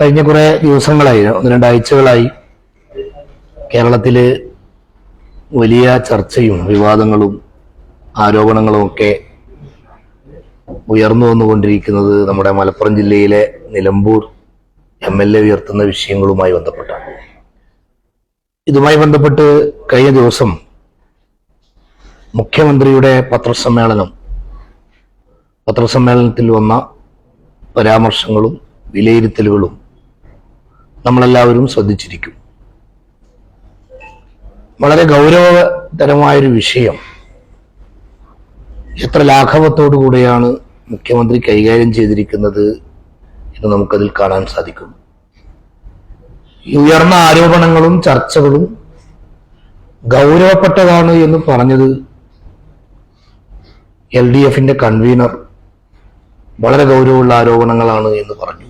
കഴിഞ്ഞ കുറെ ദിവസങ്ങളായി ഒന്ന് രണ്ടാഴ്ചകളായി കേരളത്തിൽ വലിയ ചർച്ചയും വിവാദങ്ങളും ആരോപണങ്ങളും ഒക്കെ ഉയർന്നു വന്നുകൊണ്ടിരിക്കുന്നത് നമ്മുടെ മലപ്പുറം ജില്ലയിലെ നിലമ്പൂർ എം എൽ എ ഉയർത്തുന്ന വിഷയങ്ങളുമായി ബന്ധപ്പെട്ടാണ്. ഇതുമായി ബന്ധപ്പെട്ട് കഴിഞ്ഞ ദിവസം മുഖ്യമന്ത്രിയുടെ പത്രസമ്മേളനം പത്രസമ്മേളനത്തിൽ വന്ന പരാമർശങ്ങളും വിലയിരുത്തലുകളും നമ്മളെല്ലാവരും ശ്രദ്ധിച്ചിരിക്കും. വളരെ ഗൗരവതരമായൊരു വിഷയം. എത്ര ലാഘവത്തോടു കൂടെയാണ് മുഖ്യമന്ത്രി കൈകാര്യം ചെയ്തിരിക്കുന്നത് എന്ന് നമുക്കതിൽ കാണാൻ സാധിക്കും. ഉയർന്ന ആരോപണങ്ങളും ചർച്ചകളും ഗൗരവപ്പെട്ടതാണ് എന്ന് പറഞ്ഞത് എൽ ഡി എഫിന്റെ കൺവീനർ. വളരെ ഗൗരവമുള്ള ആരോപണങ്ങളാണ് എന്ന് പറഞ്ഞു.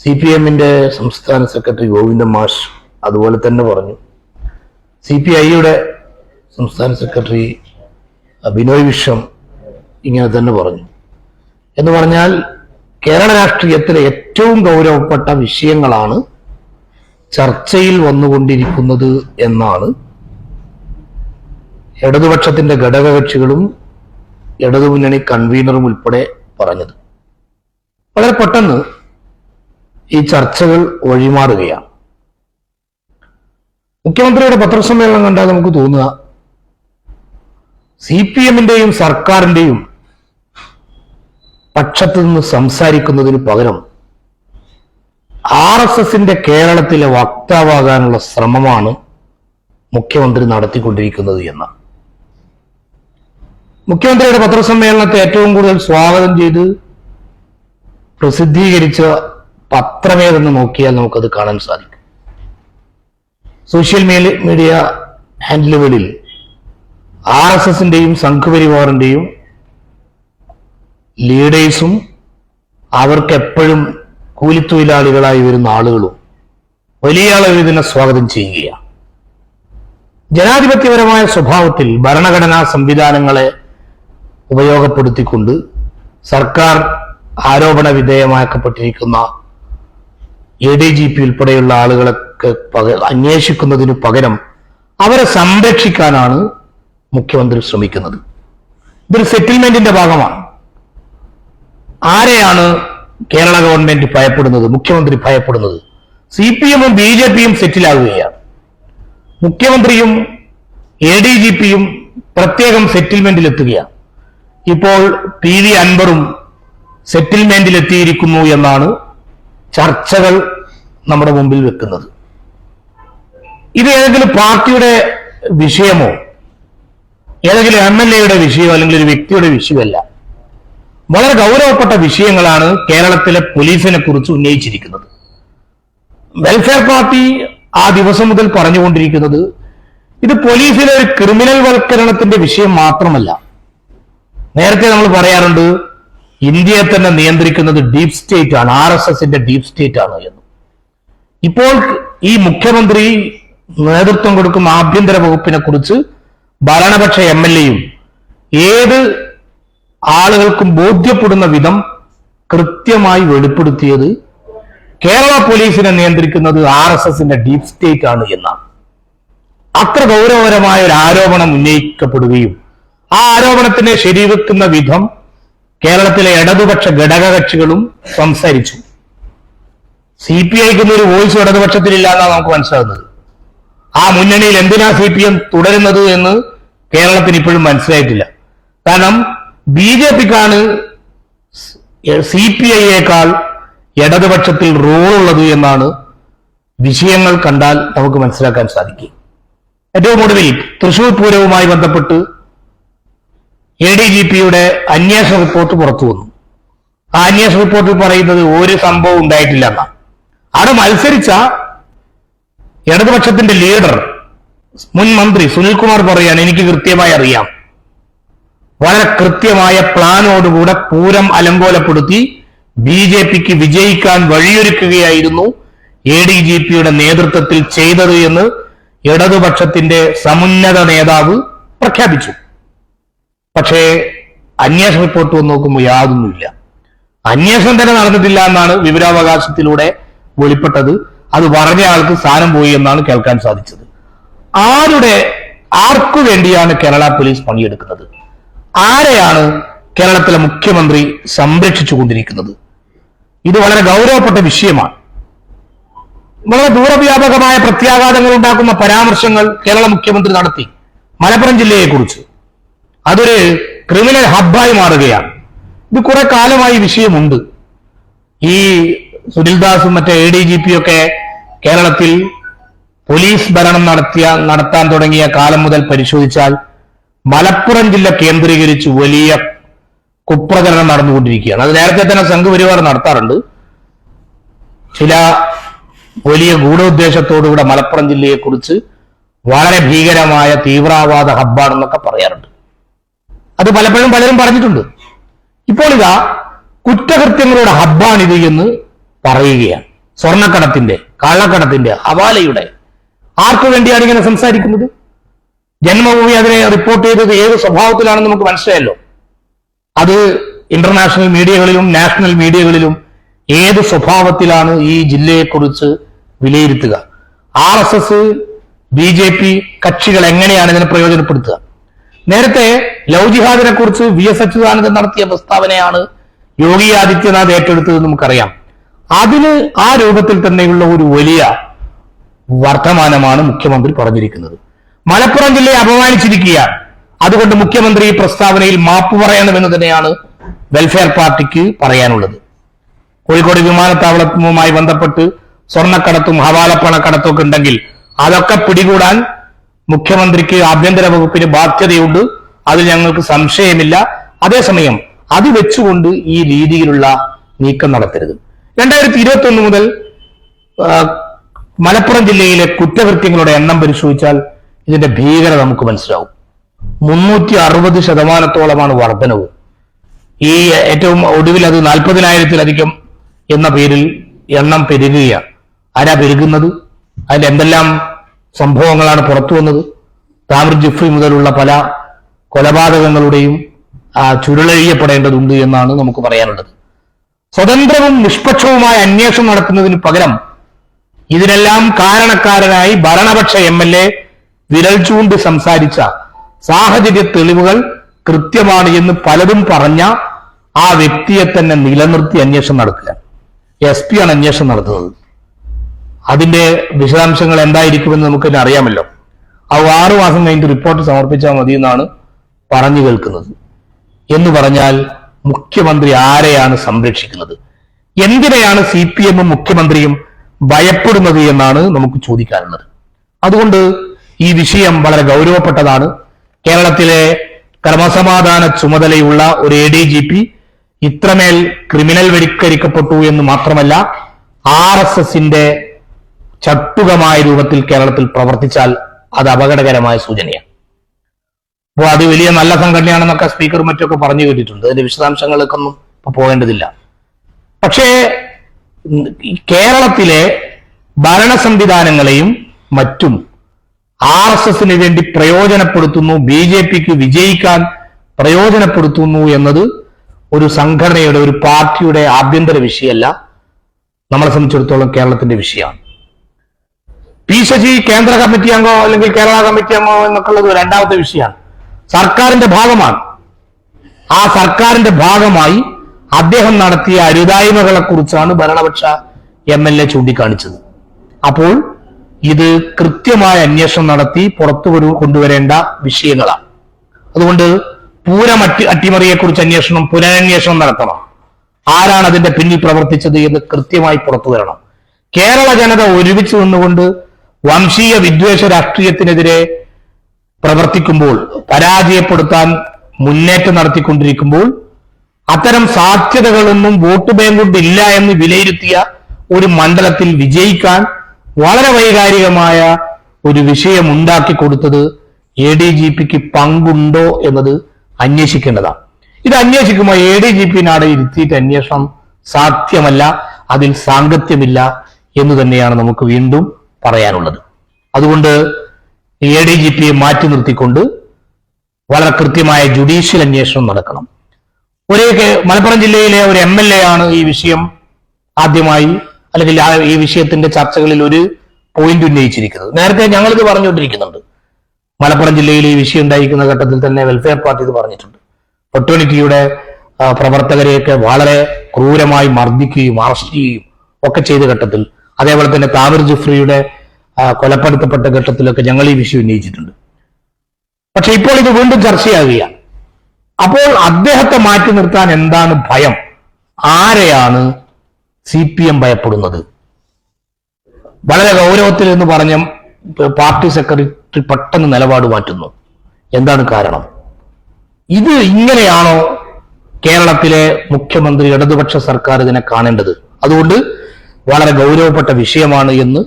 സി പി എമ്മിന്റെ സംസ്ഥാന സെക്രട്ടറി ഗോവിന്ദൻ മാഷ് അതുപോലെ തന്നെ പറഞ്ഞു. സി പി ഐയുടെ സംസ്ഥാന സെക്രട്ടറി ബിനോയ് വിശ്വം ഇങ്ങനെ തന്നെ പറഞ്ഞു. എന്ന് പറഞ്ഞാൽ കേരള രാഷ്ട്രീയത്തിലെ ഏറ്റവും ഗൗരവപ്പെട്ട വിഷയങ്ങളാണ് ചർച്ചയിൽ വന്നുകൊണ്ടിരിക്കുന്നത് എന്നാണ്. ഇടതുപക്ഷത്തിന്റെ ഘടകകക്ഷികളും ഇടതുമുന്നണി കൺവീനറും ഉൾപ്പെടെ പറഞ്ഞത്. വളരെ പെട്ടെന്ന് ഈ ചർച്ചകൾ ഒഴിമാറുകയാണ് മുഖ്യമന്ത്രിയുടെ പത്രസമ്മേളനം കണ്ടാൽ നമുക്ക് തോന്നുക സി പി എമ്മിന്റെയും സർക്കാരിന്റെയും പക്ഷത്തു നിന്ന് സംസാരിക്കുന്നതിന് പകരം ആർ എസ് എസിന്റെ കേരളത്തിലെ വക്താവാകാനുള്ള ശ്രമമാണ് മുഖ്യമന്ത്രി നടത്തിക്കൊണ്ടിരിക്കുന്നത് എന്ന് മുഖ്യമന്ത്രിയുടെ പത്രസമ്മേളനത്തെ ഏറ്റവും കൂടുതൽ സ്വാഗതം ചെയ്ത് പ്രസിദ്ധീകരിച്ച പത്രമേതെന്ന് നോക്കിയാൽ നമുക്കത് കാണാൻ സാധിക്കും. സോഷ്യൽ മീഡിയ ഹാൻഡിലുകളിൽ ആർ എസ് എസിന്റെയും സംഘപരിവാറിന്റെയും ലീഡേഴ്സും അവർക്ക് എപ്പോഴും കൂലിത്തൊഴിലാളികളായി വരുന്ന ആളുകളും വലിയ അളവിൽ ഇതിനെ സ്വാഗതം ചെയ്യുകയാണ്. ജനാധിപത്യപരമായ സ്വഭാവത്തിൽ ഭരണഘടനാ സംവിധാനങ്ങളെ ഉപയോഗപ്പെടുത്തിക്കൊണ്ട് സർക്കാർ ആരോപണ വിധേയമാക്കപ്പെട്ടിരിക്കുന്ന എ ഡി ജി പി ഉൾപ്പെടെയുള്ള ആളുകളൊക്കെ പക- അന്വേഷിക്കുന്നതിനു പകരം അവരെ സംരക്ഷിക്കാനാണ് മുഖ്യമന്ത്രി ശ്രമിക്കുന്നത്. ഇതൊരു സെറ്റിൽമെന്റിന്റെ ഭാഗമാണ്. ആരെയാണ് കേരള ഗവൺമെന്റ് ഭയപ്പെടുന്നത് മുഖ്യമന്ത്രി ഭയപ്പെടുന്നത്? സി പി എമ്മും ബി ജെ പിയും സെറ്റിലാകുകയാണ്. മുഖ്യമന്ത്രിയും എ ഡി ജി പിയും പ്രത്യേകം സെറ്റിൽമെന്റിൽ എത്തുകയാണ് ഇപ്പോൾ പി വി അൻവറും സെറ്റിൽമെന്റിൽ എത്തിയിരിക്കുന്നു എന്നാണ് ചർച്ചകൾ നമ്മുടെ മുമ്പിൽ വെക്കുന്നത്. ഇത് ഏതെങ്കിലും പാർട്ടിയുടെ വിഷയമോ ഏതെങ്കിലും എം എൽ എയുടെ വിഷയമോ അല്ലെങ്കിൽ ഒരു വ്യക്തിയുടെ വിഷയമല്ല. വളരെ ഗൗരവപ്പെട്ട വിഷയങ്ങളാണ് കേരളത്തിലെ പോലീസിനെ കുറിച്ച് ഉന്നയിച്ചിരിക്കുന്നത്. വെൽഫെയർ പാർട്ടി ആ ദിവസം മുതൽ പറഞ്ഞുകൊണ്ടിരിക്കുന്നത് ഇത് പോലീസിലെ ഒരു ക്രിമിനൽ വൽക്കരണത്തിന്റെ വിഷയം മാത്രമല്ല. നേരത്തെ നമ്മൾ പറയാറുണ്ട് ഇന്ത്യയെ തന്നെ നിയന്ത്രിക്കുന്നത് ഡീപ് സ്റ്റേറ്റ് ആണ്. ആർ എസ് എസിന്റെ ഡീപ് സ്റ്റേറ്റ് ആണ് എന്ന്. ഇപ്പോൾ ഈ മുഖ്യമന്ത്രി നേതൃത്വം കൊടുക്കുന്ന ആഭ്യന്തര വകുപ്പിനെ കുറിച്ച് ഭരണപക്ഷ എം എൽ എയും ഏത് ആളുകൾക്കും ബോധ്യപ്പെടുന്ന വിധം കൃത്യമായി വെളിപ്പെടുത്തിയത് കേരള പോലീസിനെ നിയന്ത്രിക്കുന്നത് ആർ എസ് എസിന്റെ ഡീപ് സ്റ്റേറ്റ് ആണ് എന്നാണ്. അത്ര ഗൗരവപരമായ ഒരു ആരോപണം ഉന്നയിക്കപ്പെടുകയും ആ ആരോപണത്തിനെ ശരിവെക്കുന്ന വിധം കേരളത്തിലെ ഇടതുപക്ഷ ഘടകകക്ഷികളും സംസാരിച്ചു. സി പി ഐക്കുന്ന ഒരു വോയിസ് ഇടതുപക്ഷത്തിലില്ല എന്നാണ് നമുക്ക് മനസ്സിലാകുന്നത് ആ മുന്നണിയിൽ എന്തിനാ സി പി എം തുടരുന്നത് എന്ന് കേരളത്തിന് ഇപ്പോഴും മനസ്സിലായിട്ടില്ല. കാരണം ബി ജെ പിക്കാണ് സി പി ഐയേക്കാൾ ഇടതുപക്ഷത്തിൽ റോളുള്ളത് എന്നാണ് വിഷയങ്ങൾ കണ്ടാൽ നമുക്ക് മനസ്സിലാക്കാൻ സാധിക്കും ഏറ്റവും ഒടുവിൽ തൃശൂർ പൂരവുമായി ബന്ധപ്പെട്ട് എ ഡി ജി പിയുടെ അന്വേഷണ റിപ്പോർട്ട് പുറത്തു വന്നു. ആ അന്വേഷണ റിപ്പോർട്ടിൽ പറയുന്നത് ഒരു സംഭവം ഉണ്ടായിട്ടില്ല എന്നാണ് അവിടെ മത്സരിച്ച ഇടതുപക്ഷത്തിന്റെ ലീഡർ മുൻ മന്ത്രി സുനിൽകുമാർ പറയാണ് എനിക്ക് കൃത്യമായി അറിയാം. വളരെ കൃത്യമായ പ്ലാനോടുകൂടെ പൂരം അലങ്കോലപ്പെടുത്തി ബി ജെ പിക്ക് വിജയിക്കാൻ വഴിയൊരുക്കുകയായിരുന്നു എ ഡി ജി പിയുടെ നേതൃത്വത്തിൽ ചെയ്തത് എന്ന് ഇടതുപക്ഷത്തിന്റെ സമുന്നത നേതാവ് പ്രഖ്യാപിച്ചു. പക്ഷേ അന്വേഷണ റിപ്പോർട്ട് വന്ന് നോക്കുമ്പോൾ യാതൊന്നുമില്ല. അന്വേഷണം തന്നെ നടന്നിട്ടില്ല എന്നാണ് വിവരാവകാശത്തിലൂടെ വെളിപ്പെട്ടത്. അത് പറഞ്ഞ ആൾക്ക് സ്ഥാനം പോയി എന്നാണ് കേൾക്കാൻ സാധിച്ചത്. ആരുടെ ആർക്കു വേണ്ടിയാണ് കേരള പോലീസ് പണിയെടുക്കുന്നത്? ആരെയാണ് കേരളത്തിലെ മുഖ്യമന്ത്രി സംരക്ഷിച്ചുകൊണ്ടിരിക്കുന്നത്? ഇത് വളരെ ഗൗരവപ്പെട്ട വിഷയമാണ്. വളരെ ദൂരവ്യാപകമായ പ്രത്യാഘാതങ്ങൾ ഉണ്ടാക്കുന്ന പരാമർശങ്ങൾ കേരള മുഖ്യമന്ത്രി നടത്തി. മലപ്പുറം ജില്ലയെക്കുറിച്ച്. അതൊരു ക്രിമിനൽ ഹബ്ബായി മാറുകയാണ്. ഇത് കുറെ കാലമായി വിഷയമുണ്ട്. ഈ സുനിൽദാസും മറ്റേ എ ഡി ജി പി ഒക്കെ കേരളത്തിൽ പോലീസ് ഭരണം നടത്തിയ നടത്താൻ തുടങ്ങിയ കാലം മുതൽ പരിശോധിച്ചാൽ മലപ്പുറം ജില്ല കേന്ദ്രീകരിച്ച് വലിയ കുപ്രചരണം നടന്നുകൊണ്ടിരിക്കുകയാണ്. അത് നേരത്തെ തന്നെ സംഘപരിവാർ നടത്താറുണ്ട്. ചില വലിയ ഗൂഢോദ്ദേശത്തോടുകൂടെ മലപ്പുറം ജില്ലയെക്കുറിച്ച് വളരെ ഭീകരമായ തീവ്രവാദ ഹബ്ബാണെന്നൊക്കെ പറയാറുണ്ട്. അത് പലപ്പോഴും പലരും പറഞ്ഞിട്ടുണ്ട്. ഇപ്പോൾ ഇതാ കുറ്റകൃത്യങ്ങളുടെ ഹബ്ബാണിത് എന്ന് പറയുകയാണ്. സ്വർണക്കടത്തിന്റെ കള്ളക്കടത്തിന്റെ ഹവാലയുടെ ആർക്കു വേണ്ടിയാണ് ഇങ്ങനെ സംസാരിക്കുന്നത്? ജന്മഭൂമി അതിനെ റിപ്പോർട്ട് ചെയ്തത് ഏത് സ്വഭാവത്തിലാണെന്ന് നമുക്ക് മനസ്സിലായല്ലോ. അത് ഇന്റർനാഷണൽ മീഡിയകളിലും നാഷണൽ മീഡിയകളിലും ഏത് സ്വഭാവത്തിലാണ് ഈ ജില്ലയെക്കുറിച്ച് വിലയിരുത്തുക? R S S B J P കക്ഷികൾ എങ്ങനെയാണ് ഇതിനെ പ്രയോജനപ്പെടുത്തുക? നേരത്തെ ലവ് ജിഹാദിനെ കുറിച്ച് വി എസ് അച്യുതാനന്ദൻ നടത്തിയ പ്രസ്താവനയാണ് യോഗി ആദിത്യനാഥ് ഏറ്റെടുത്തത് നമുക്കറിയാം. അതിന് ആ രൂപത്തിൽ തന്നെയുള്ള ഒരു വലിയ വർത്തമാനമാണ് മുഖ്യമന്ത്രി പറഞ്ഞിരിക്കുന്നത്. മലപ്പുറം ജില്ലയെ അപമാനിച്ചിരിക്കുകയാണ്. അതുകൊണ്ട് മുഖ്യമന്ത്രി ഈ പ്രസ്താവനയിൽ മാപ്പ് പറയണമെന്ന് തന്നെയാണ് വെൽഫെയർ പാർട്ടിക്ക് പറയാനുള്ളത്. കോഴിക്കോട് വിമാനത്താവളവുമായി ബന്ധപ്പെട്ട് സ്വർണക്കടത്തും ഹവാലപ്പണക്കടത്തും ഒക്കെ ഉണ്ടെങ്കിൽ അതൊക്കെ പിടികൂടാൻ മുഖ്യമന്ത്രിക്ക് ആഭ്യന്തര വകുപ്പിന് ബാധ്യതയുണ്ട്. അതിൽ ഞങ്ങൾക്ക് സംശയമില്ല. അതേസമയം അത് വെച്ചുകൊണ്ട് ഈ രീതിയിലുള്ള നീക്കം നടത്തരുത്. രണ്ടായിരത്തി ഇരുപത്തി ഒന്ന് മുതൽ മലപ്പുറം ജില്ലയിലെ കുറ്റകൃത്യങ്ങളുടെ എണ്ണം പരിശോധിച്ചാൽ ഇതിന്റെ ഭീകരത നമുക്ക് മനസ്സിലാവും. മുന്നൂറ്റി അറുപത് ശതമാനത്തോളമാണ് വർധനവ്. ഈ ഏറ്റവും ഒടുവിൽ അത് നാൽപ്പതിനായിരത്തിലധികം എന്ന പേരിൽ എണ്ണം പെരുകുകയാണ്. ആരാ പെരുകുന്നത്? അതിന്റെ എന്തെല്ലാം സംഭവങ്ങളാണ് പുറത്തു വന്നത്. താമിർ ജിഫ്രി മുതലുള്ള പല കൊലപാതകങ്ങളുടെയും ചുരുളഴിയപ്പെടേണ്ടതുണ്ട് എന്നാണ് നമുക്ക് പറയാനുള്ളത്. സ്വതന്ത്രവും നിഷ്പക്ഷവുമായ അന്വേഷണം നടത്തുന്നതിന് പകരം ഇതിനെല്ലാം കാരണക്കാരനായി ഭരണപക്ഷ എം എൽ എ വിരൽ ചൂണ്ടി സംസാരിച്ച സാഹചര്യ തെളിവുകൾ കൃത്യമാണ് എന്ന് പലതും പറഞ്ഞ ആ വ്യക്തിയെ തന്നെ നിലനിർത്തി അന്വേഷണം നടക്കുക എസ് പി ആണ് അന്വേഷണം നടത്തുന്നത്. അതിന്റെ വിശദാംശങ്ങൾ എന്തായിരിക്കുമെന്ന് നമുക്ക് തന്നെ അറിയാമല്ലോ. ആ ആറു മാസം കഴിഞ്ഞിട്ട് റിപ്പോർട്ട് സമർപ്പിച്ചാൽ മതി എന്നാണ് പറഞ്ഞു കേൾക്കുന്നത്. എന്ന് പറഞ്ഞാൽ മുഖ്യമന്ത്രി ആരെയാണ് സംരക്ഷിക്കുന്നത്? എന്തിനെയാണ് സി പി എമ്മും മുഖ്യമന്ത്രിയും ഭയപ്പെടുന്നത് എന്നാണ് നമുക്ക് ചോദിക്കാനുള്ളത്. അതുകൊണ്ട് ഈ വിഷയം വളരെ ഗൗരവപ്പെട്ടതാണ്. കേരളത്തിലെ ക്രമസമാധാന ചുമതലയുള്ള ഒരു എ ഡി ജി പി ഇത്രമേൽ ക്രിമിനൽ വെടിക്കരിക്കപ്പെട്ടു എന്ന് മാത്രമല്ല ആർ എസ് എസിന്റെ ചട്ടുകമായ രൂപത്തിൽ കേരളത്തിൽ പ്രവർത്തിച്ചാൽ അത് അപകടകരമായ സൂചനയാണ്. അപ്പോൾ അത് വലിയ നല്ല സംഘടനയാണെന്നൊക്കെ സ്പീക്കർ മറ്റൊക്കെ പറഞ്ഞു കേട്ടിട്ടുണ്ട്. അതിന്റെ വിശദാംശങ്ങൾക്കൊന്നും ഇപ്പൊ പോകേണ്ടതില്ല. പക്ഷേ കേരളത്തിലെ ഭരണ സംവിധാനങ്ങളെയും മറ്റും ആർ എസ് എസിന് വേണ്ടി പ്രയോജനപ്പെടുത്തുന്നു ബി ജെ പിക്ക് വിജയിക്കാൻ പ്രയോജനപ്പെടുത്തുന്നു എന്നത് ഒരു സംഘടനയുടെ ഒരു പാർട്ടിയുടെ ആഭ്യന്തര വിഷയമല്ല. നമ്മളെ സംബന്ധിച്ചിടത്തോളം കേരളത്തിന്റെ വിഷയമാണ്. പി ശശി കേന്ദ്ര കമ്മിറ്റി അംഗമോ അല്ലെങ്കിൽ കേരള കമ്മിറ്റി അംഗമോ എന്നൊക്കെയുള്ളത് രണ്ടാമത്തെ വിഷയമാണ്. സർക്കാരിന്റെ ഭാഗമാണ്. ആ സർക്കാരിന്റെ ഭാഗമായി അദ്ദേഹം നടത്തിയ അരുതായ്മകളെ കുറിച്ചാണ് ഭരണപക്ഷ എം എൽ എ ചൂണ്ടിക്കാണിച്ചത്. അപ്പോൾ ഇത് കൃത്യമായ അന്വേഷണം നടത്തി പുറത്തു വരൂ കൊണ്ടുവരേണ്ട വിഷയങ്ങളാണ്. അതുകൊണ്ട് പൂരം അട്ടി അട്ടിമറിയെ കുറിച്ച് അന്വേഷണം പുനരന്വേഷണം നടത്തണം. ആരാണ് അതിന്റെ പിന്നിൽ പ്രവർത്തിച്ചത് എന്ന് കൃത്യമായി പുറത്തു വരണം. കേരള ജനത ഒരുമിച്ച് നിന്നുകൊണ്ട് വംശീയ വിദ്വേഷ രാഷ്ട്രീയത്തിനെതിരെ പ്രവർത്തിക്കുമ്പോൾ പരാജയപ്പെടുത്താൻ മുന്നേറ്റം നടത്തിക്കൊണ്ടിരിക്കുമ്പോൾ അത്തരം സാധ്യതകളൊന്നും വോട്ട് ബാങ്ക് കൊണ്ടില്ല എന്ന് വിലയിരുത്തിയ ഒരു മണ്ഡലത്തിൽ വിജയിക്കാൻ വളരെ വൈകാരികമായ ഒരു വിഷയം ഉണ്ടാക്കി കൊടുത്തത് എ ഡി ജി പിക്ക് പങ്കുണ്ടോ എന്നത് അന്വേഷിക്കേണ്ടതാണ്. ഇത് അന്വേഷിക്കുമ്പോൾ എ ഡി ജി പി നാടെ ഇരുത്തിയിട്ട് അന്വേഷണം സാധ്യമല്ല അതിൽ സാങ്കത്യമില്ല എന്ന് തന്നെയാണ് നമുക്ക് വീണ്ടും പറയാനുള്ളത്. അതുകൊണ്ട് എ ഡി ജി പിയെ മാറ്റി നിർത്തിക്കൊണ്ട് വളരെ കൃത്യമായ ജുഡീഷ്യൽ അന്വേഷണം നടക്കണം. ഒരേ മലപ്പുറം ജില്ലയിലെ ഒരു എം എൽ എ ആണ് ഈ വിഷയം ആദ്യമായി അല്ലെങ്കിൽ ഈ വിഷയത്തിന്റെ ചർച്ചകളിൽ ഒരു പോയിന്റ് ഉന്നയിച്ചിരിക്കുന്നത്. നേരത്തെ ഞങ്ങളിത് പറഞ്ഞുകൊണ്ടിരിക്കുന്നുണ്ട്. മലപ്പുറം ജില്ലയിൽ ഈ വിഷയം ഉണ്ടായിരിക്കുന്ന ഘട്ടത്തിൽ തന്നെ വെൽഫെയർ പാർട്ടി ഇത് പറഞ്ഞിട്ടുണ്ട്. ഒട്ടോണിറ്റിയുടെ പ്രവർത്തകരെയൊക്കെ വളരെ ക്രൂരമായി മർദ്ദിക്കുകയും അറസ്റ്റ് ചെയ്യുകയും ഒക്കെ ചെയ്ത ഘട്ടത്തിൽ അതേപോലെ തന്നെ താമർ ജുഫ്രിയുടെ കൊലപ്പെടുത്തപ്പെട്ട ഘട്ടത്തിലൊക്കെ ഞങ്ങൾ ഈ വിഷയം ഉന്നയിച്ചിട്ടുണ്ട്. പക്ഷെ ഇപ്പോൾ ഇത് വീണ്ടും ചർച്ചയാകുകയാണ്. അപ്പോൾ അദ്ദേഹത്തെ മാറ്റി നിർത്താൻ എന്താണ് ഭയം? ആരെയാണ് സി പി എം ഭയപ്പെടുന്നത്? വളരെ ഗൗരവത്തിൽ എന്ന് പറഞ്ഞ പാർട്ടി സെക്രട്ടറി പെട്ടെന്ന് നിലപാട് മാറ്റുന്നു. എന്താണ് കാരണം? ഇത് ഇങ്ങനെയാണോ കേരളത്തിലെ മുഖ്യമന്ത്രി ഇടതുപക്ഷ സർക്കാർ ഇതിനെ കാണേണ്ടത്? അതുകൊണ്ട് വളരെ ഗൗരവപ്പെട്ട വിഷയമാണ് എന്ന്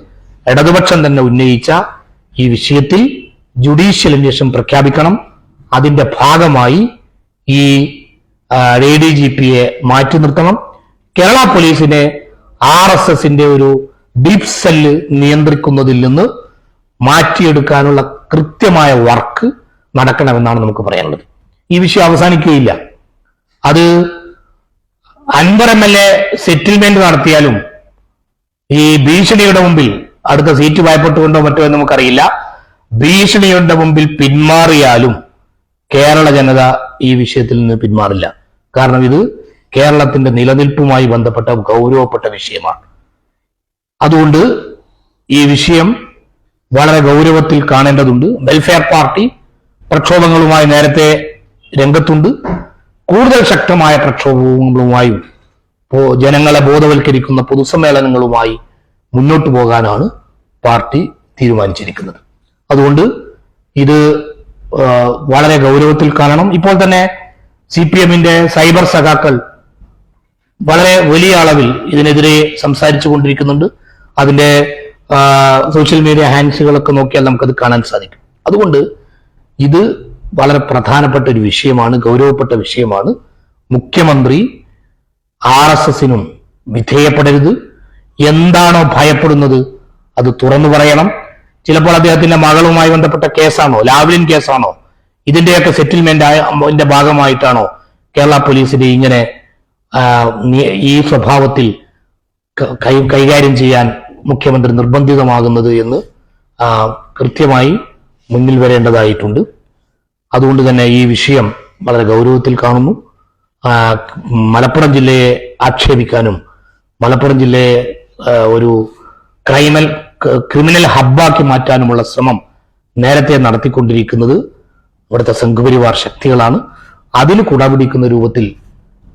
ഇടതുപക്ഷം തന്നെ ഉന്നയിച്ച ഈ വിഷയത്തിൽ ജുഡീഷ്യൽ അന്വേഷണം പ്രഖ്യാപിക്കണം. അതിന്റെ ഭാഗമായി ഈ എ ഡി ജി പിയെ മാറ്റി നിർത്തണം. കേരള പോലീസിനെ ആർ എസ് എസിന്റെ ഒരു ഡീപ് സെല്ല് നിയന്ത്രിക്കുന്നതിൽ നിന്ന് മാറ്റിയെടുക്കാനുള്ള കൃത്യമായ വർക്ക് നടക്കണമെന്നാണ് നമുക്ക് പറയാനുള്ളത്. ഈ വിഷയം അവസാനിക്കുകയില്ല. അത് Anvar M L A settlement നടത്തിയാലും ഈ ഭീഷണിയുടെ മുമ്പിൽ അടുത്ത സീറ്റ് വായ്പപ്പെട്ടുകൊണ്ടോ മറ്റോ എന്ന് നമുക്കറിയില്ല. ഭീഷണിയുടെ മുമ്പിൽ പിന്മാറിയാലും കേരള ജനത ഈ വിഷയത്തിൽ നിന്ന് പിന്മാറില്ല. കാരണം ഇത് കേരളത്തിന്റെ നിലനിൽപ്പുമായി ബന്ധപ്പെട്ട ഗൗരവപ്പെട്ട വിഷയമാണ്. അതുകൊണ്ട് ഈ വിഷയം വളരെ ഗൗരവത്തിൽ കാണേണ്ടതുണ്ട്. വെൽഫെയർ പാർട്ടി പ്രക്ഷോഭങ്ങളുമായി നേരത്തെ രംഗത്തുണ്ട്. കൂടുതൽ ശക്തമായ പ്രക്ഷോഭങ്ങളുമായും ജനങ്ങളെ ബോധവൽക്കരിക്കുന്ന പൊതുസമ്മേളനങ്ങളുമായി മുന്നോട്ടു പോകാനാണ് പാർട്ടി തീരുമാനിച്ചിരിക്കുന്നത്. അതുകൊണ്ട് ഇത് വളരെ ഗൗരവത്തിൽ കാണണം. ഇപ്പോൾ തന്നെ സി പി എമ്മിന്റെ സൈബർ സഖാക്കൾ വളരെ വലിയ അളവിൽ ഇതിനെതിരെ സംസാരിച്ചു കൊണ്ടിരിക്കുന്നുണ്ട്. അതിന്റെ സോഷ്യൽ മീഡിയ ഹാൻഡ്സുകളൊക്കെ നോക്കിയാൽ നമുക്കത് കാണാൻ സാധിക്കും. അതുകൊണ്ട് ഇത് വളരെ പ്രധാനപ്പെട്ട ഒരു വിഷയമാണ് ഗൗരവപ്പെട്ട വിഷയമാണ്. മുഖ്യമന്ത്രി ആർ എസ് എസിനും വിധേയപ്പെടരുത്. എന്താണോ ഭയപ്പെടുന്നത് അത് തുറന്നു പറയണം. ചിലപ്പോൾ അദ്ദേഹത്തിന്റെ മകളുമായി ബന്ധപ്പെട്ട കേസാണോ ലാവ്ലിൻ കേസാണോ ഇതിന്റെയൊക്കെ സെറ്റിൽമെന്റ് ഭാഗമായിട്ടാണോ കേരള പോലീസിനെ ഇങ്ങനെ ഈ സ്വഭാവത്തിൽ കൈ കൈകാര്യം ചെയ്യാൻ മുഖ്യമന്ത്രി നിർബന്ധിതമാകുന്നത് എന്ന് കൃത്യമായി മുന്നിൽ വരേണ്ടതായിട്ടുണ്ട്. അതുകൊണ്ട് തന്നെ ഈ വിഷയം വളരെ ഗൗരവത്തിൽ കാണുന്നു. മലപ്പുറം ജില്ലയെ ആക്ഷേപിക്കാനും മലപ്പുറം ജില്ലയെ ഒരു ക്രൈമൽ ക്രിമിനൽ ഹബ്ബാക്കി മാറ്റാനുമുള്ള ശ്രമം നേരത്തെ നടത്തിക്കൊണ്ടിരിക്കുന്നത് ഇവിടുത്തെ സംഘപരിവാർ ശക്തികളാണ്. അതിന് കുടപിടിക്കുന്ന രൂപത്തിൽ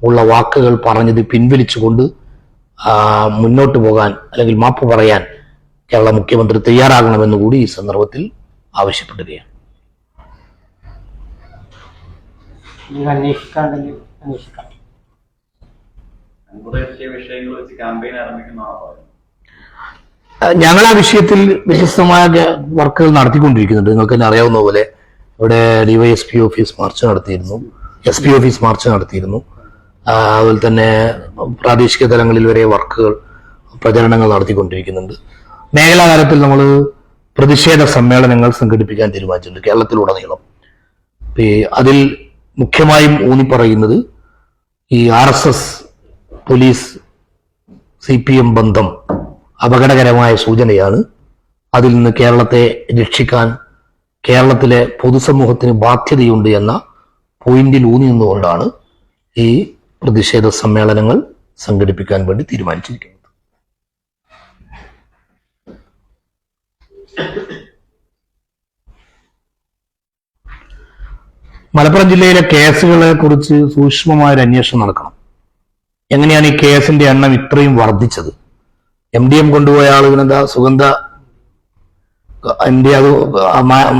ഉള്ള വാക്കുകൾ പറഞ്ഞത് പിൻവലിച്ചുകൊണ്ട് മുന്നോട്ട് പോകാൻ അല്ലെങ്കിൽ മാപ്പ് പറയാൻ കേരള മുഖ്യമന്ത്രി തയ്യാറാകണമെന്ന് കൂടി ഈ സന്ദർഭത്തിൽ ആവശ്യപ്പെടുകയാണ്. അന്വേഷിക്കാണ്ടെങ്കിൽ ഞങ്ങൾ ആ വിഷയത്തിൽ വ്യത്യസ്തമായ വർക്കുകൾ നടത്തിക്കൊണ്ടിരിക്കുന്നുണ്ട്. നിങ്ങൾക്ക് തന്നെ അറിയാവുന്ന പോലെ ഇവിടെ ഡിവൈഎസ് ഓഫീസ് മാർച്ച് നടത്തിയിരുന്നു. എസ് പി ഓഫീസ് മാർച്ച് നടത്തിയിരുന്നു. അതുപോലെ തന്നെ പ്രാദേശിക തലങ്ങളിൽ വരെ വർക്കുകൾ പ്രചരണങ്ങൾ നടത്തിക്കൊണ്ടിരിക്കുന്നുണ്ട്. മേഖലാ തലത്തിൽ നമ്മൾ പ്രതിഷേധ സമ്മേളനങ്ങൾ സംഘടിപ്പിക്കാൻ തീരുമാനിച്ചിട്ടുണ്ട് കേരളത്തിലുടനീളം. അതിൽ മുഖ്യമായും ഊന്നിപ്പറയുന്നത് ഈ R S S police C P M ബന്ധം അപകടകരമായ സൂചനയാണ്. അതിൽ നിന്ന് കേരളത്തെ രക്ഷിക്കാൻ കേരളത്തിലെ പൊതുസമൂഹത്തിന് ബാധ്യതയുണ്ട് എന്ന പോയിന്റിൽ ഊന്നി നിന്നുകൊണ്ടാണ് ഈ പ്രതിഷേധ സമ്മേളനങ്ങൾ സംഘടിപ്പിക്കാൻ വേണ്ടി തീരുമാനിച്ചിരിക്കുന്നത്. മലപ്പുറം ജില്ലയിലെ കേസുകളെ കുറിച്ച് സൂക്ഷ്മമായ ഒരു അന്വേഷണം നടക്കണം. എങ്ങനെയാണ് ഈ കേസിന്റെ എണ്ണം ഇത്രയും വർദ്ധിച്ചത്? എം ഡി എം കൊണ്ടുപോയ ആളുകളെന്താ സുഗന്ധ എന്റെ അത്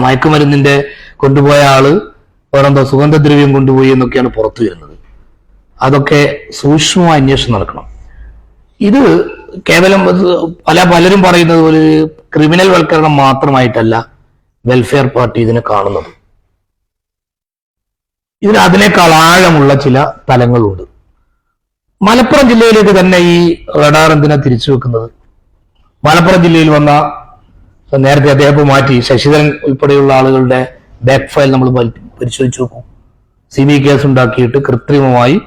മയക്കുമരുന്നിന്റെ കൊണ്ടുപോയ ആൾ വേറെന്തോ സുഗന്ധദ്രവ്യം കൊണ്ടുപോയി എന്നൊക്കെയാണ് പുറത്തു വരുന്നത്. അതൊക്കെ സൂക്ഷ്മമായ അന്വേഷണം നടക്കണം. ഇത് കേവലം പല പലരും പറയുന്നത് പോലെ ക്രിമിനൽ വൽക്കരണം മാത്രമായിട്ടല്ല വെൽഫെയർ പാർട്ടി ഇതിനെ കാണുന്നത്. ഇതിന് അതിനേക്കാൾ ആഴമുള്ള ചില തലങ്ങളുണ്ട്. മലപ്പുറം ജില്ലയിലേക്ക് തന്നെ ഈ റഡാർ എന്തിനാ തിരിച്ചു വെക്കുന്നത്? മലപ്പുറം ജില്ലയിൽ വന്ന നേരത്തെ അദ്ദേഹം മാറ്റി ശശിധരൻ ഉൾപ്പെടെയുള്ള ആളുകളുടെ ബാക്ക് ഫയൽ നമ്മൾ പരിശോധിച്ചു നോക്കും. സി ബി കേസ് ഉണ്ടാക്കിയിട്ട് കൃത്രിമമായി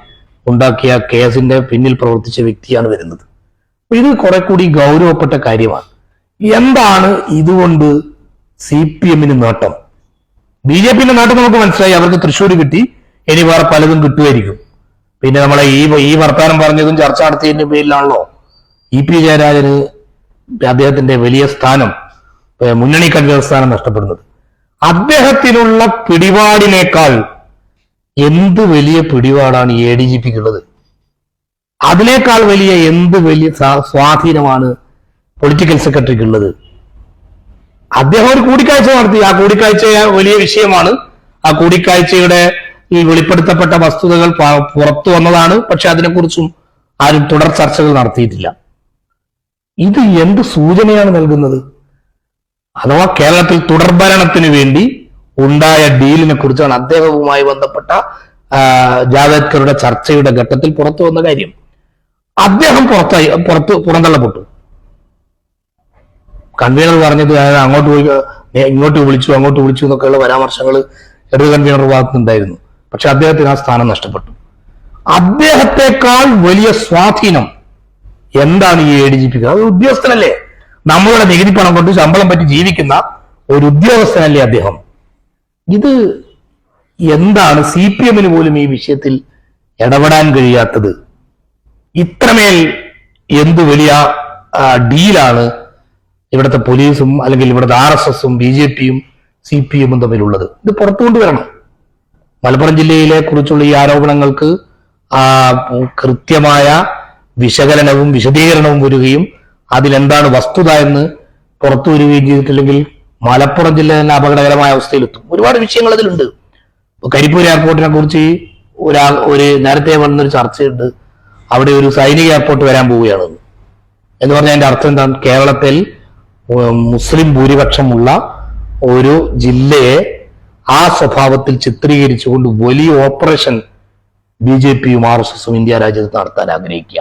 ഉണ്ടാക്കിയ കേസിന്റെ പിന്നിൽ പ്രവർത്തിച്ച വ്യക്തിയാണ് വരുന്നത്. ഇത് കുറെ കൂടി ഗൗരവപ്പെട്ട കാര്യമാണ്. എന്താണ് ഇതുകൊണ്ട് സി പി എമ്മിന് നേട്ടം? ബി ജെ പിന്റെ നാട്ടിൽ നമുക്ക് മനസ്സിലായി അവർക്ക് തൃശ്ശൂർ കിട്ടി. ഇനി വേറെ പലതും കിട്ടുമായിരിക്കും. പിന്നെ നമ്മളെ ഈ ഈ വർത്താനം പറഞ്ഞതും ചർച്ച നടത്തിയതിന്റെ പേരിലാണല്ലോ ഇ പി ജയരാജന് അദ്ദേഹത്തിന്റെ വലിയ സ്ഥാനം മുന്നണി കൺവീനർ സ്ഥാനം നഷ്ടപ്പെടുന്നത്. അദ്ദേഹത്തിനുള്ള പിടിപാടിനേക്കാൾ എന്ത് വലിയ പിടിപാടാണ് എ ഡി ജി പിക്ക് ഉള്ളത് അതിനേക്കാൾ വലിയ എന്ത് വലിയ സ്വാ- സ്വാധീനമാണ് പൊളിറ്റിക്കൽ സെക്രട്ടറിക്ക് ഉള്ളത് അദ്ദേഹം ഒരു കൂടിക്കാഴ്ച നടത്തി. ആ കൂടിക്കാഴ്ച വലിയ വിഷയമാണ്. ആ കൂടിക്കാഴ്ചയുടെ ഈ വെളിപ്പെടുത്തപ്പെട്ട വസ്തുതകൾ പുറത്തു വന്നതാണ്. പക്ഷെ അതിനെക്കുറിച്ചും ആരും തുടർ ചർച്ചകൾ നടത്തിയിട്ടില്ല. ഇത് എന്ത് സൂചനയാണ് നൽകുന്നത്? അഥവാ കേരളത്തിൽ തുടർഭരണത്തിന് വേണ്ടി ഉണ്ടായ ഡീലിനെ കുറിച്ചാണ് അദ്ദേഹവുമായി ബന്ധപ്പെട്ട ജാവേദ്കറുടെ ചർച്ചയുടെ ഘട്ടത്തിൽ പുറത്തു വന്ന കാര്യം. അദ്ദേഹം പുറത്തായി പുറത്ത് പുറന്തള്ളപ്പെട്ടു. കൺവീനർ പറഞ്ഞത് അങ്ങോട്ട് പോയി ഇങ്ങോട്ട് വിളിച്ചു അങ്ങോട്ട് വിളിച്ചു എന്നൊക്കെയുള്ള പരാമർശങ്ങൾ ഇടത് കൺവീനർ ഭാഗത്തുനിന്നുണ്ടായിരുന്നു പക്ഷെ അദ്ദേഹത്തിന് ആ സ്ഥാനം നഷ്ടപ്പെട്ടു. അദ്ദേഹത്തെക്കാൾ വലിയ സ്വാധീനം എന്താണ് ഈ എ ഡി ജി പിക്ക് അത് ഉദ്യോഗസ്ഥനല്ലേ? നമ്മളുടെ നികുതി പണം കൊണ്ട് ശമ്പളം പറ്റി ജീവിക്കുന്ന ഒരു ഉദ്യോഗസ്ഥനല്ലേ അദ്ദേഹം? ഇത് എന്താണ് സി പി എമ്മിന് പോലും ഈ വിഷയത്തിൽ ഇടപെടാൻ കഴിയാത്തത്? ഇത്രമേൽ എന്ത് വലിയ ഡീലാണ് ഇവിടുത്തെ പോലീസും അല്ലെങ്കിൽ ഇവിടുത്തെ ആർ എസ് എസും ബി ജെ പിയും സി പി എമ്മും തമ്മിലുള്ളത്. ഇത് പുറത്തു കൊണ്ടുവരണം മലപ്പുറം ജില്ലയിലെ കുറിച്ചുള്ള ഈ ആരോപണങ്ങൾക്ക് കൃത്യമായ വിശകലനവും വിശദീകരണവും വരികയും അതിലെന്താണ് വസ്തുത എന്ന് പുറത്തു വരികയും ചെയ്തിട്ടില്ലെങ്കിൽ മലപ്പുറം ജില്ല തന്നെ അപകടകരമായ അവസ്ഥയിലെത്തും. ഒരുപാട് വിഷയങ്ങൾ അതിലുണ്ട്. കരിപ്പൂർ എയർപോർട്ടിനെ കുറിച്ച് ഒരാ ഒരു നേരത്തെ വന്നൊരു ചർച്ചയുണ്ട്. അവിടെ ഒരു സൈനിക എയർപോർട്ട് വരാൻ പോവുകയാണ് എന്ന് പറഞ്ഞാൽ അതിന്റെ അർത്ഥം എന്താണ്? കേരളത്തിൽ മുസ്ലിം ഭൂരിപക്ഷമുള്ള ഒരു ജില്ലയെ ആ സ്വഭാവത്തിൽ ചിത്രീകരിച്ചുകൊണ്ട് വലിയ ഓപ്പറേഷൻ ബി ജെ പിയും ആർ എസ് എസും ഇന്ത്യ രാജ്യത്ത് നടത്താൻ ആഗ്രഹിക്കുക.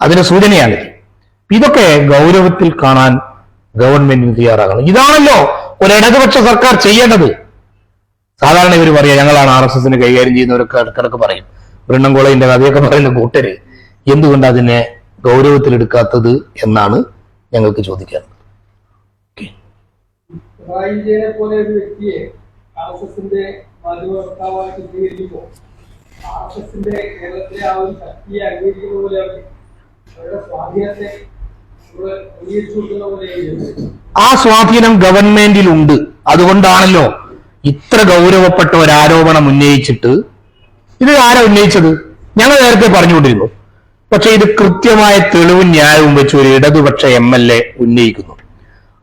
അതിന് സൂചനയാണിത് ഇതൊക്കെ ഗൗരവത്തിൽ കാണാൻ ഗവൺമെന്റിന് തയ്യാറാകണം. ഇതാണല്ലോ ഒരു ഇടതുപക്ഷ സർക്കാർ ചെയ്യേണ്ടത്. സാധാരണ ഇവർ പറയാം ഞങ്ങളാണ് ആർ എസ് എസിനെ കൈകാര്യം ചെയ്യുന്നവരൊക്കെ ഇടക്കിടക്ക് പറയും. വൃണ്ണംകോളയിന്റെ കഥയൊക്കെ പറയുന്ന കൂട്ടര് എന്തുകൊണ്ട് അതിനെ ഗൗരവത്തിലെടുക്കാത്തത്? എന്നാണ് ഞങ്ങൾക്ക് ചോദിക്കാറുണ്ട് പോലെ ഒരു വ്യക്തിയെ ആർ എസ് എസിന്റെ മാധ്യമകർത്താവായി ചിത്രീകരിക്കുമ്പോൾ ആർ എസ് എസിന്റെ കേരളത്തിലെ ആ ഒരു ശക്തിയെ അംഗീകരിക്കുന്ന പോലെയാണ് അവരുടെ സ്വാധീനത്തെ നമ്മൾ അംഗീകരിച്ചു കൊടുക്കുന്ന പോലെയായിരുന്നു. ആ സ്വാധീനം ഗവൺമെന്റിലുണ്ട്. അതുകൊണ്ടാണല്ലോ ഇത്ര ഗൗരവപ്പെട്ട ഒരു ആരോപണം ഉന്നയിച്ചിട്ട് ഇത് ആരാ ഉന്നയിച്ചത്? ഞങ്ങൾ നേരത്തെ പറഞ്ഞുകൊണ്ടിരുന്നു. പക്ഷെ ഇത് കൃത്യമായ തെളിവും ന്യായവും വെച്ച് ഒരു ഇടതുപക്ഷ എം എൽ എ ഉന്നയിക്കുന്നു.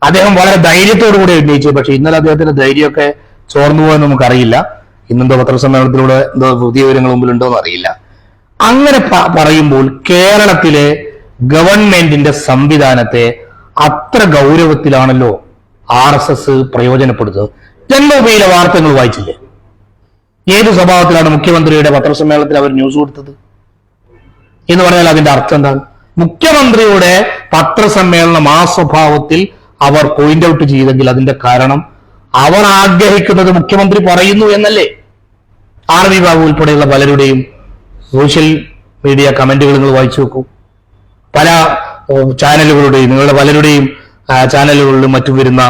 അദ്ദേഹം വളരെ ധൈര്യത്തോടു കൂടി ഉന്നയിച്ചു. പക്ഷെ ഇന്നലെ അദ്ദേഹത്തിന്റെ ധൈര്യമൊക്കെ ചോർന്നു പോയെന്ന് നമുക്കറിയില്ല. ഇന്നെന്തോ പത്രസമ്മേളനത്തിലൂടെ എന്തോ പുതിയ വിവരങ്ങൾ മുമ്പിലുണ്ടോ എന്ന് അറിയില്ല. അങ്ങനെ പറയുമ്പോൾ കേരളത്തിലെ ഗവൺമെന്റിന്റെ സംവിധാനത്തെ അത്ര ഗൗരവത്തിലാണല്ലോ ആർ എസ് എസ് പ്രയോജനപ്പെടുത്തുന്നത്. ജന്മഭൂമിയിലെ വാർത്തകൾ വായിച്ചില്ലേ? ഏത് സ്വഭാവത്തിലാണ് മുഖ്യമന്ത്രിയുടെ പത്രസമ്മേളനത്തിൽ അവർ ന്യൂസ് കൊടുത്തത്? എന്ന് പറഞ്ഞാൽ അതിന്റെ അർത്ഥം എന്താണ്? മുഖ്യമന്ത്രിയുടെ പത്രസമ്മേളനം ആ സ്വഭാവത്തിൽ അവർ പോയിന്റ് ഔട്ട് ചെയ്തെങ്കിൽ അതിന്റെ കാരണം അവർ ആഗ്രഹിക്കുന്നത് മുഖ്യമന്ത്രി പറയുന്നു എന്നല്ലേ? ആർ വി ബാബു ഉൾപ്പെടെയുള്ള പലരുടെയും സോഷ്യൽ മീഡിയ കമന്റുകൾ നിങ്ങൾ വായിച്ചു നോക്കൂ. പല ചാനലുകളുടെയും നിങ്ങളുടെ പലരുടെയും ചാനലുകളിലും മറ്റും വരുന്ന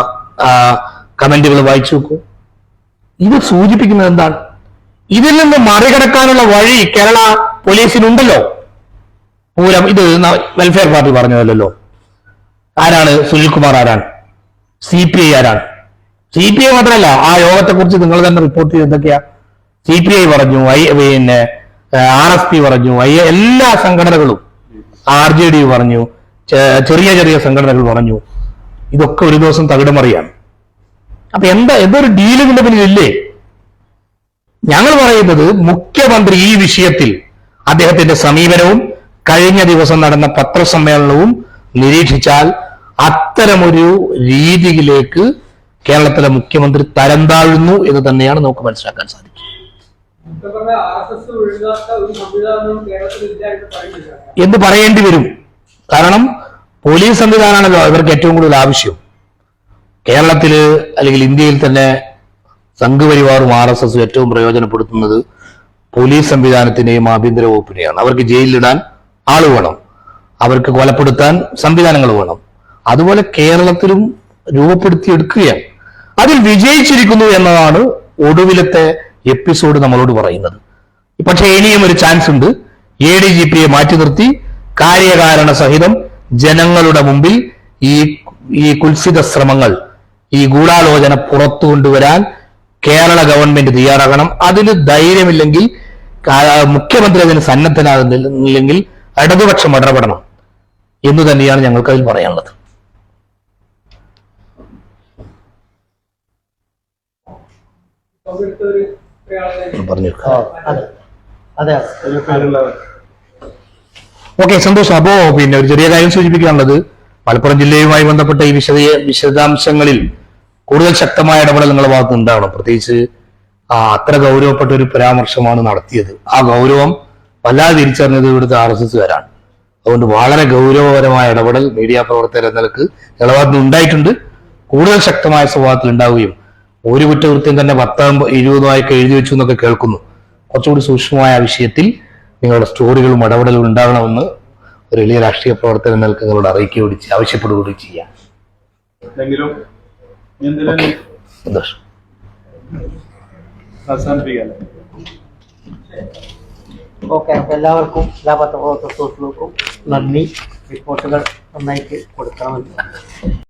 കമന്റുകൾ വായിച്ചു നോക്കൂ. ഇത് സൂചിപ്പിക്കുന്നത് എന്താണ്? ഇതിൽ നിന്ന് മറികടക്കാനുള്ള വഴി കേരള പോലീസിനുണ്ടല്ലോ. പൂരം ഇത് വെൽഫെയർ പാർട്ടി പറഞ്ഞതല്ലോ ആരാണ്? സുനിൽകുമാർ ആരാണ്? സി പി ഐ ആരാണ്? സി പി ഐ മാത്രമല്ല ആ യോഗത്തെ കുറിച്ച് നിങ്ങൾ തന്നെ റിപ്പോർട്ട് ചെയ്ത് എന്തൊക്കെയാ? സി പി ഐ പറഞ്ഞു ഐ പിന്നെ ആർ എസ് പി പറഞ്ഞു ഐ എല്ലാ സംഘടനകളും ആർ ജെ ഡി പറഞ്ഞു ചെറിയ ചെറിയ സംഘടനകൾ പറഞ്ഞു. ഇതൊക്കെ ഒരു ദിവസം തകിടമറിയാണ് അപ്പൊ എന്താ എന്തൊരു ഡീൽ ഇതിന്റെ പിന്നിലില്ലേ? ഞങ്ങൾ പറയുന്നത് മുഖ്യമന്ത്രി ഈ വിഷയത്തിൽ അദ്ദേഹത്തിന്റെ സമീപനവും കഴിഞ്ഞ ദിവസം നടന്ന പത്രസമ്മേളനവും നിരീക്ഷിച്ചാൽ അത്തരമൊരു രീതിയിലേക്ക് കേരളത്തിലെ മുഖ്യമന്ത്രി തരം താഴുന്നു എന്ന് തന്നെയാണ് നമുക്ക് മനസ്സിലാക്കാൻ എന്ന് എന്ന് പറയേണ്ടി വരും. കാരണം പോലീസ് സംവിധാനമാണല്ലോ ഇവർക്ക് ഏറ്റവും കൂടുതൽ ആവശ്യം. കേരളത്തിൽ അല്ലെങ്കിൽ ഇന്ത്യയിൽ തന്നെ സംഘപരിവാറും ആർ എസ് എസും ഏറ്റവും പ്രയോജനപ്പെടുത്തുന്നത് പോലീസ് സംവിധാനത്തിന്റെയും ആഭ്യന്തര വകുപ്പിനെയാണ്. അവർക്ക് ജയിലിലിടാൻ ആൾ വേണം. അവർക്ക് കൊലപ്പെടുത്താൻ സംവിധാനങ്ങൾ വേണം. അതുപോലെ കേരളത്തിലും രൂപപ്പെടുത്തിയെടുക്കുകയാണ്. അതിൽ വിജയിച്ചിരിക്കുന്നു എന്നതാണ് ഒടുവിലത്തെ എപ്പിസോഡ് നമ്മളോട് പറയുന്നത്. പക്ഷേ ഇനിയും ഒരു ചാൻസ് ഉണ്ട്. എ ഡി ജി പിയെ മാറ്റി നിർത്തി. കാര്യകാരണ സഹിതം ജനങ്ങളുടെ മുമ്പിൽ ഈ ഈ കുൽസിത ശ്രമങ്ങൾ ഈ ഗൂഢാലോചന പുറത്തു കൊണ്ടുവരാൻ കേരള ഗവൺമെന്റ് തയ്യാറാകണം. അതിന് ധൈര്യമില്ലെങ്കിൽ മുഖ്യമന്ത്രി അതിന് സന്നദ്ധനാകുന്നില്ലെങ്കിൽ ഇടതുപക്ഷം ഇടപെടണം എന്ന് തന്നെയാണ് ഞങ്ങൾക്ക് അതിൽ പറയാനുള്ളത് പറഞ്ഞു ഓക്കെ സന്തോഷം. അപ്പോ പിന്നെ ഒരു ചെറിയ കാര്യം സൂചിപ്പിക്കാനുള്ളത് മലപ്പുറം ജില്ലയുമായി ബന്ധപ്പെട്ട ഈ വിശദ വിശദാംശങ്ങളിൽ കൂടുതൽ ശക്തമായ ഇടപെടൽ നിങ്ങളുടെ ഭാഗത്ത് ഉണ്ടാവണം പ്രത്യേകിച്ച് അത്ര ഗൗരവപ്പെട്ട ഒരു പരാമർശമാണ് നടത്തിയത്. ആ ഗൗരവം വല്ലാതെ തിരിച്ചറിഞ്ഞത് ഇവിടുത്തെ ആർ എസ് എസ്കാരാണ് അതുകൊണ്ട് വളരെ ഗൗരവപരമായ ഇടപെടൽ മീഡിയ പ്രവർത്തകർ എന്ന നിലയ്ക്ക് ഉണ്ടായിട്ടുണ്ട്. കൂടുതൽ ശക്തമായ സ്വഭാവത്തിൽ ഉണ്ടാവുകയും ഒരു കുറ്റകൃത്യം തന്നെ പത്താം ഇരുപതുമായൊക്കെ എഴുതി വെച്ചു എന്നൊക്കെ കേൾക്കുന്നു. കുറച്ചുകൂടി സൂക്ഷ്മമായ വിഷയത്തിൽ നിങ്ങളുടെ സ്റ്റോറികളും ഇടപെടലും ഉണ്ടാകണമെന്ന് ഒരു എളിയ രാഷ്ട്രീയ പ്രവർത്തകൻ എന്ന നിലയ്ക്ക് നിങ്ങളോട് അറിയിക്കുകയോട് ചെയ്യ- ആവശ്യപ്പെടുകയോട് ചെയ്യാം സന്തോഷം. ಓಕೆ ಎಲ್ಲರಿಗೂ ಲಾಭ ತಗೋತ ತೋರಿಸ್ಬೇಕು ನನ್ನ ರಿಪೋರ್ಟ್ಗಳು ನೈಟ್ ಕೊಡ್ತಾವಂತ